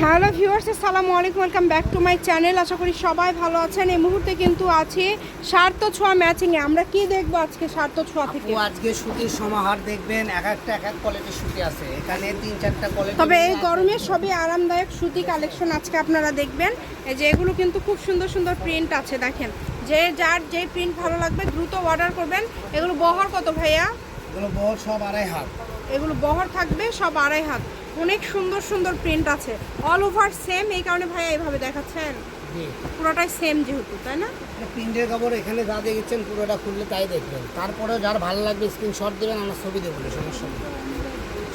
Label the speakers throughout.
Speaker 1: Hello viewers আসসালামু আলাইকুম welcome back to my channel. আশা করি সবাই ভালো আছেন। এই মুহূর্তে কিন্তু আছি সার্থ ছোঁয়া ম্যাচিংয়ে। আমরা কি দেখব আজকে সার্থ ছোঁয়া থেকে?
Speaker 2: আজকে সুতির সমাহার দেখবেন এক একটা এক এক কোয়ালিটির সুতি আছে। এখানে তিন চারটা কোয়ালিটি
Speaker 1: তবে এই গরমে সবই আরামদায়ক সুতি কালেকশন আজকে আপনারা দেখবেন। এই যে এগুলো কিন্তু খুব সুন্দর সুন্দর প্রিন্ট আছে দেখেন। যে যার যে প্রিন্ট ভালো লাগবে দ্রুত অর্ডার করবেন। এগুলো বহর কত ভাইয়া?
Speaker 2: এগুলো বহর সব আড়াই হাত।
Speaker 1: এগুলো বহর থাকবে সব আড়াই হাত। অনেক সুন্দর সুন্দর প্রিন্ট আছে। অল ওভার সেম এই কারণে ভাইয়া এইভাবে দেখাচ্ছেন।
Speaker 2: জি।
Speaker 1: পুরোটাই সেম যেহেতু তাই না?
Speaker 2: প্রিন্টের কাপড় এখানে যা দেখেছেন পুরোটা খুললে তাই দেখবেন। তারপরেও যার ভালো লাগবে স্ক্রিনশট দেবেন আমরা ছবি দেবো সমস্যা নেই।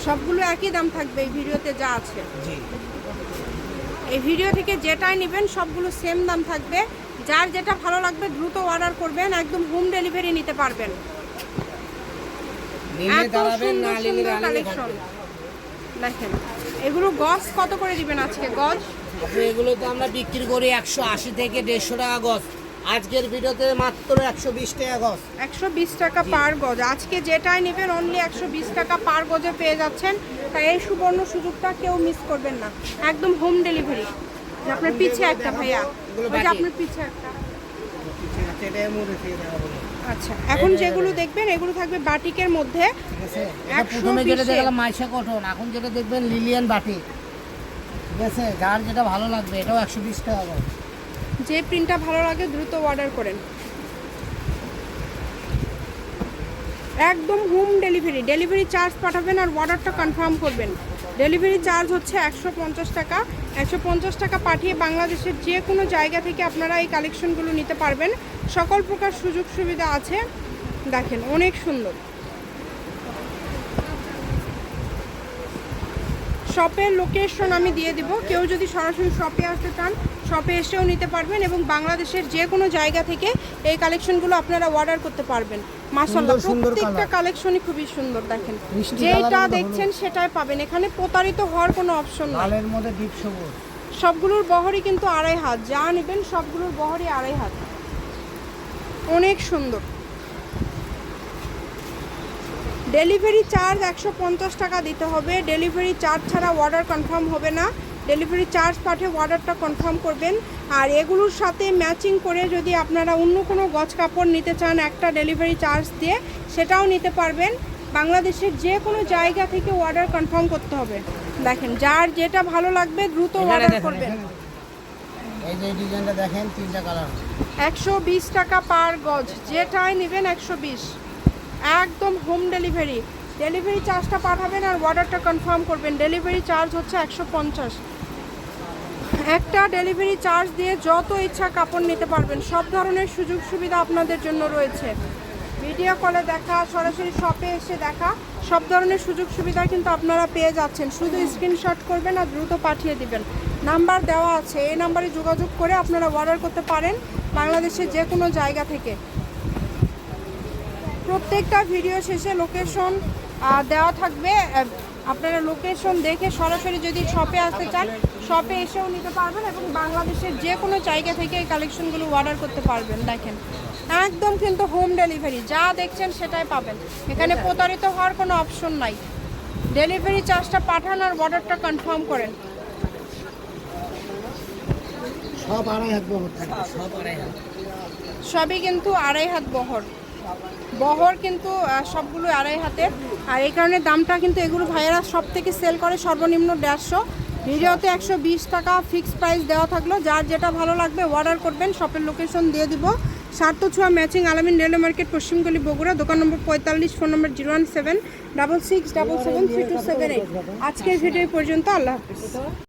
Speaker 1: সবগুলো একই দাম থাকবে এই ভিডিওতে যা আছে।
Speaker 2: জি।
Speaker 1: এই ভিডিও থেকে যেটাই নেবেন সবগুলো সেম দাম থাকবে। যার যেটা ভালো লাগবে দ্রুত অর্ডার করবেন একদম হোম ডেলিভারি নিতে পারবেন। এত
Speaker 2: দাঁড়াবেন
Speaker 1: সুন্দর সুন্দর কালেকশন দেখেন এগুলো গজ কত করে দিবেন আজকে? গজ?
Speaker 2: এগুলো তো আমরা বিক্রি করি একশো আশি থেকে দেড়শো টাকা গজ। আজকের ভিডিওতে মাত্র একশো বিশ টাকা গজ।
Speaker 1: একশো বিশ টাকা পার গজ। আজকে যেটাই নেবেন অনলি একশো বিশ টাকা পার গজে পেয়ে যাচ্ছেন। তাই এই সুবর্ণ সুযোগটা কেউ মিস করবেন না। একদম হোম ডেলিভারি আপনার পিছে একটা ভাইয়া। আপনার পিছে একটা। আচ্ছা এখন যেগুলো দেখবেন এগুলো থাকবে বাটিকের মধ্যে
Speaker 2: প্রথমে যেটা। দেখালাম মাইশা কটন এখন যেটা দেখবেন লিলিয়ান বাটি। ঠিক আছে যার যেটা ভালো লাগবে এটাও একশো বিশ টাকা
Speaker 1: যে প্রিন্টটা ভালো লাগে দ্রুত অর্ডার করেন। একদম হোম ডেলিভারি। ডেলিভারি চার্জ পাঠাবেন আর অর্ডারটা কনফার্ম করবেন। ডেলিভারি চার্জ হচ্ছে একশো পঞ্চাশ টাকা। একশো পঞ্চাশ টাকা পাঠিয়ে বাংলাদেশের যে কোনো জায়গা থেকে আপনারা এই কালেকশনগুলো নিতে পারবেন। সকল প্রকার সুযোগ সুবিধা আছে। দেখেন অনেক সুন্দর। শপের লোকেশন আমি দিয়ে দিব। কেউ যদি সরাসরি শপে আসতে চান শপে এসেও নিতে পারবেন এবং বাংলাদেশের যে কোনো জায়গা থেকে এই কালেকশনগুলো আপনারা অর্ডার করতে পারবেন। মাসাল্লাহ প্রত্যেকটা কালেকশনই খুবই সুন্দর দেখেন। যেটা দেখছেন সেটাই পাবেন। এখানে প্রতারিত হওয়ার কোনো অপশন নাই।
Speaker 2: মধ্যে
Speaker 1: সবগুলোর বহরই কিন্তু আড়াই হাত। যা নেবেন সবগুলোর বহরই আড়াই হাত। অনেক সুন্দর। ডেলিভারি চার্জ একশো পঞ্চাশ টাকা দিতে হবে। ডেলিভারি চার্জ ছাড়া অর্ডার কনফার্ম হবে না। ডেলিভারি চার্জ পাঠিয়ে অর্ডারটা কনফার্ম করবেন। আর এগুলোর সাথে ম্যাচিং করে যদি আপনারা অন্য কোনো গজ কাপড় নিতে চান একটা ডেলিভারি চার্জ দিয়ে সেটাও নিতে পারবেন। বাংলাদেশের যে কোনো জায়গা থেকে অর্ডার কনফার্ম করতে হবে। দেখেন যার যেটা ভালো লাগবে দ্রুত অর্ডার করবেন।
Speaker 2: এই যে ডিজাইনটা দেখেন, তিনটা কালার
Speaker 1: একশো বিশ টাকা পার গজ যেটাই নেবেন একশো বিশ। একদম হোম ডেলিভারি ডেলিভারি চার্জটা পাঠাবেন আর অর্ডারটা কনফার্ম করবেন। ডেলিভারি চার্জ হচ্ছে একশো পঞ্চাশ। একটা ডেলিভারি চার্জ দিয়ে যত ইচ্ছা কাপড় নিতে পারবেন, সব ধরনের সুযোগ সুবিধা আপনাদের জন্য রয়েছে। ভিডিও কলে দেখা, সরাসরি শপে এসে দেখা, সব ধরনের সুযোগ সুবিধা কিন্তু আপনারা পেয়ে যাচ্ছেন। শুধু স্ক্রিনশট করবেন আর দ্রুত পাঠিয়ে দিবেন। নাম্বার দেওয়া আছে, এই নাম্বারে যোগাযোগ করে আপনারা অর্ডার করতে পারেন বাংলাদেশের যে কোনো জায়গা থেকে। প্রত্যেকটা ভিডিও শেষে লোকেশন দেওয়া থাকবে। আপনারা লোকেশন দেখে সরাসরি যদি শপে আসতে চান শপে এসেও নিতে পারবেন এবং বাংলাদেশের যে কোনো জায়গা থেকে এই কালেকশনগুলো অর্ডার করতে পারবেন, দেখেন। একদম কিন্তু হোম ডেলিভারি যা দেখছেন সেটাই পাবেন। এখানে প্রতারিত হওয়ার কোনো অপশন নাই। ডেলিভারি চার্জটা পাঠান আর অর্ডারটা কনফার্ম করেন।
Speaker 2: সব আড়াই হাত বহর থাকবে সব আড়াই হাত।
Speaker 1: সবই কিন্তু আড়াই হাত বহর। বহর কিন্তু সবগুলো আড়াই হাতের। আর এই কারণে দামটা কিন্তু এগুলো ভাইয়েরা সব থেকে সেল করে সর্বনিম্ন দেড়শো। ভিডিওতে একশো বিশ টাকা ফিক্স প্রাইস দেওয়া থাকল। যার যেটা ভালো লাগবে অর্ডার করবেন শপের লোকেশন দিয়ে দিব। সার্থ ছোঁয়া ম্যাচিং আলামিন রেলওয়ে মার্কেট পশ্চিমগলি বগুড়া দোকান নম্বর পঁয়তাল্লিশ ফোন নম্বর zero one seven double six double seven three two seven eight. আজকের ভিডিও পর্যন্ত আল্লাহ হাফিজ।